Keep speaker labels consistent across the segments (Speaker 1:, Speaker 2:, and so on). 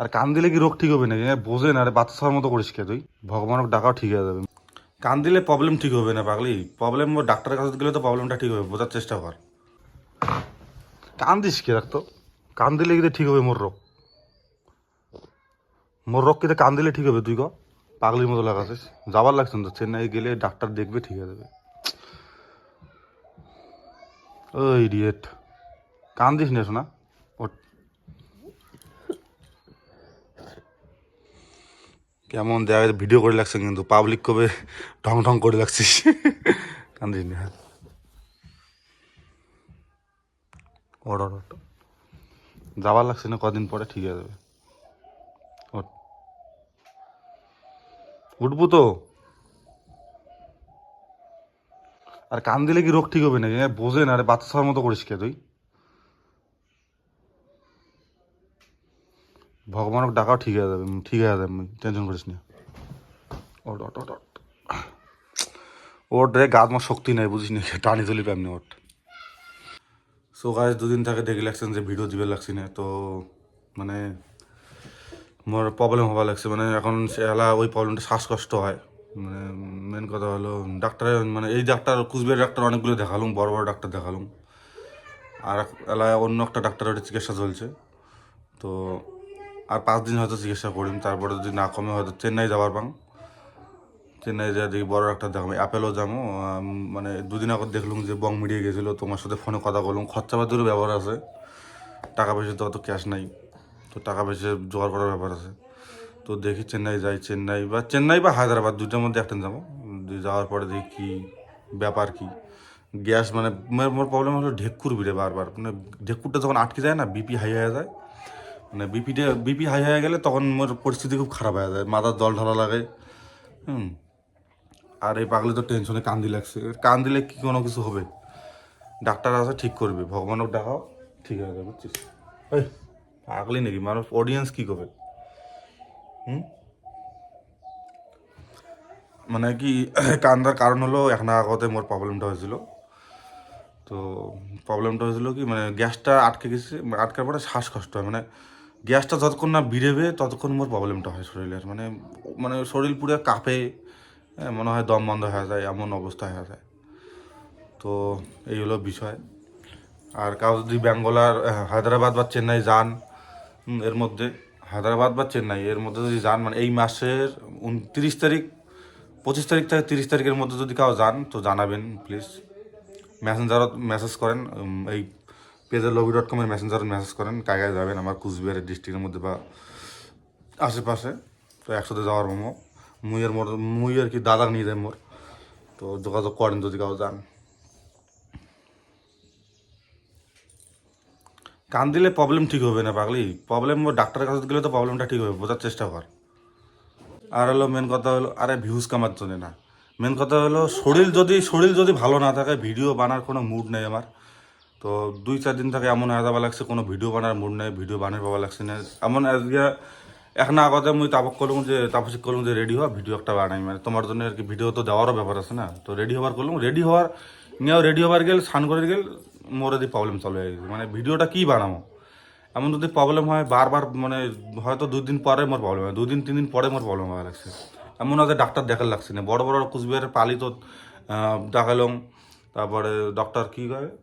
Speaker 1: আর কান দিলে কি রোগ ঠিক হবে নাকি? বোঝে না রে বাচ্চা ছাওয়ার মতো করিস কে তুই? ভগবানক ডাকাও ঠিক হয়ে যাবে। কান দিলে প্রবলেম ঠিক হবে না পাগলি। প্রবলেম ডাক্তারের কাছে গেলে তো প্রবলেমটা ঠিক হবে, বোঝার চেষ্টা কর। কান দিস কে রাখতো কান দিলে কি ঠিক হবে মোর রোগ? মোর রোগ কিতে কান দিলে ঠিক হবে তুই ক? পাগলির মতো লাগাছিস। যাবার লাগছে তো, চেন্নাই গেলে ডাক্তার দেখবে ঠিক হয়ে যাবে। ওই ইডিয়েট কান দিস না শোনা কেমন দেখা ভিডিও করে লাগছে কিন্তু পাবলিক কবে ঢং ঢং করে লাগছিস? কান দিস হ্যাঁ ওঠ। যাবার লাগছে না, কদিন পরে ঠিক হয়ে যাবে। উঠবো তো। আর কান দিলে কি রোগ ঠিক হবে নাকি? বোঝে না রে বাচ্চা মতো করিস কে তুই? ভগবানক ডাকাও ঠিক হয়ে যাবে, ঠিক হয়ে যাবে, টেনশন করিস না। ওট ওট রে গাছ আমার শক্তি নাই, বুঝিস না? টানি চলি পামনি ওট। সো গাছ দুদিন থাকে দেখে লাগছেন যে ভিডিও দিবে লাগছি না, তো মানে মোর প্রবলেম হওয়া লাগছে। মানে এখন এলা ওই প্রবলেমটা শ্বাসকষ্ট হয়। মানে মেন কথা হলো ডাক্তারের মানে এই ডাক্তার, কুচবিহার ডাক্তার অনেকগুলো দেখালুম, বড় বড় ডাক্তার দেখালুম। আর এলাকায় অন্য একটা ডাক্তারের চিকিৎসা চলছে। তো আর পাঁচ দিন হয়তো চিকিৎসা করিম, তারপরে যদি না কমে হয়তো চেন্নাই যাবার পাং। চেন্নাই যা দেখি বড় ডাক্তার দেখাম অ্যাপেলও যাব মানে দুদিন আগে দেখলুম যে বং মিডিয়ে গেছিল, তোমার সাথে ফোনে কথা বললাম খরচাপাতিরও ব্যবহার আছে। টাকা পয়সা তো অত ক্যাশ নাই। তো টাকা পয়সা জোগাড় করার ব্যাপার আছে। তো দেখি চেন্নাই যাই, চেন্নাই বা চেন্নাই বা হায়দ্রাবাদ, দুইটার মধ্যে একটা যাব। যাওয়ার পরে দেখি কী, ব্যাপার কি। গ্যাস মানে মোর- মোর প্রবলেম হলো ঢেকুর বিড়ে বারবার। মানে ঢেকুরটা যখন আটকে যায় না বিপি হাই হয়ে যায়। মানে বিপিটা বিপি হাই হয়ে গেলে তখন মোর পরিস্থিতি খুব খারাপ হয়ে যায়। মাথার জল ঢালা লাগে, হুম। আর এই পাগলে তো টেনশনে কান্দি লাগছে। কান দিলে কি কোনো কিছু হবে? ডাক্তার আছে, ঠিক করবে। ভগবানক ডাকাও ঠিক হয়ে যাবে, বুঝছিস? পাগলি নাকি? মানুষ অডিয়েন্স কি করবে? হুম? মানে কি, কান্দার কারণ হলো, এক না আগতে মোর প্রবলেমটা হয়েছিল। তো প্রবলেমটা হয়েছিল কি মানে গ্যাসটা আটকে গেছে, আটকার পরে শ্বাসকষ্ট হয়। মানে গ্যাসটা যতক্ষণ না বিড়েবে ততক্ষণ মোর প্রবলেমটা হয় শরীরের। মানে মানে শরীর পুরো কাঁপে মনে হয় দম বন্ধ হয়ে যায় এমন অবস্থা হয়ে যায়। তো এই হলো বিষয়। আর কাউ যদি ব্যাঙ্গলার আহ, হায়দ্রাবাদ বা চেন্নাই যান এর মধ্যে হায়দ্রাবাদ বা চেন্নাই এর মধ্যে যদি যান মানে এই মাসের উনত্রিশ তারিখ পঁচিশ তারিখ থেকে তিরিশ তারিখের মধ্যে যদি কাউ যান তো জানাবেন প্লিজ মেসেঞ্জারত মেসেজ করেন এই পেজের লবি ডট কমের মেসেঞ্জারত মেসেজ করেন কাগায় যাবেন, আমার কুচবিহারের ডিস্ট্রিক্টের মধ্যে বা আশেপাশে। তো একসাথে যাওয়ার মোমো মুইয়ের মোর মুই আর কি দাদা নিয়ে যাই মোর তো যোগাযোগ করেন যদি কাউ যান। কান দিলে প্রবলেম ঠিক হবে না পাগলি। প্রবলেম ডাক্তারের কাছে গেলে তো প্রবলেমটা ঠিক হবে, বোঝার চেষ্টা কর। আর হলো মেন কথা হলো, আরে ভিউজ কামার জন্য না। মেন কথা হলো, শরীর যদি শরীর যদি ভালো না থাকে ভিডিও বানার কোনো মুড নেই আমার। তো দুই, চার দিন থেকে এমন হয়ে যাওয়া লাগছে, কোনো ভিডিও বানার মুড নেই ভিডিও বানার পাওয়া লাগছে না। এমন আজকে এখন আগতে মুই তাপক করলাম যে তাপসিক করলাম যে রেডি হওয়া ভিডিও একটা বানাই মানে তোমার জন্য আর কি ভিডিও তো দেওয়ারও ব্যাপার আছে না। তো রেডি হওয়ার করলাম রেডি হওয়ার, নিয়েও রেডি হওয়ার গেল, স্নান করে গেল, মোর যদি প্রবলেম চলে গেছে মানে ভিডিওটা কী বানাবো? এমন যদি প্রবলেম হয়, বারবার মানে হয়তো দুই দিন পরে মোর প্রবলেম হয়, দুই দিন, তিন দিন পরে মোর প্রবলেম হওয়া লাগছে। এমন আছে ডাক্তার দেখার লাগছে না। বড় বড় কুচবিহারের পালিত দেখালাম, তারপরে ডক্টর কী কয়
Speaker 2: ওই আহ, সুদীপ্ত রায়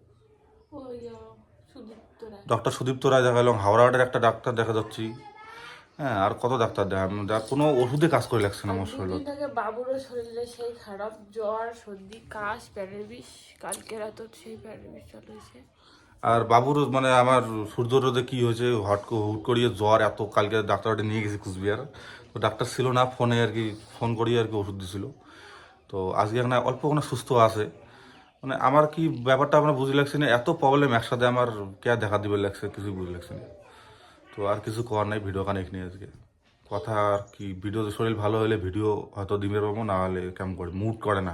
Speaker 1: ডক্টর সুদীপ্ত রায় দেখা দেখালাম হাওড়াহাটের একটা ডাক্তার দেখা যাচ্ছি। হ্যাঁ আর কত ডাক্তার দেখাম যা কোনো ওষুধে কাজ করে লাগছে না আমার শরীর।
Speaker 2: বাবুরও শরীরে সেই খারাপ জ্বর সর্দি কাশ প্যারের বিষ কালকে রাত সেই প্যারের বিষ চলেছে
Speaker 1: আর বাবুর মানে আমার সূর্য রোদে কি হয়েছে হট হুট করিয়ে জ্বর এত কালকে ডাক্তারটা নিয়ে গেছি কুচবিহার। তো ডাক্তার ছিল না ফোনে আর কি ফোন করিয়ে আর কি ওষুধ দিছিল। তো আজকে এখন অল্প কোনো সুস্থ আছে। মানে আমার কি ব্যাপারটা আপনার বুঝে লাগছে না এত প্রবলেম একসাথে আমার কে দেখা দিবে লাগছে? কিছু বুঝে লাগছে না। তো আর কিছু করার নাই ভিডিও কানেক্ট নিয়ে আজকে। কথা আর কি ভিডিও শরীর ভালো হলে ভিডিও হয়তো দিবে পাবো, না হলে কেমন করে? মুড করে না।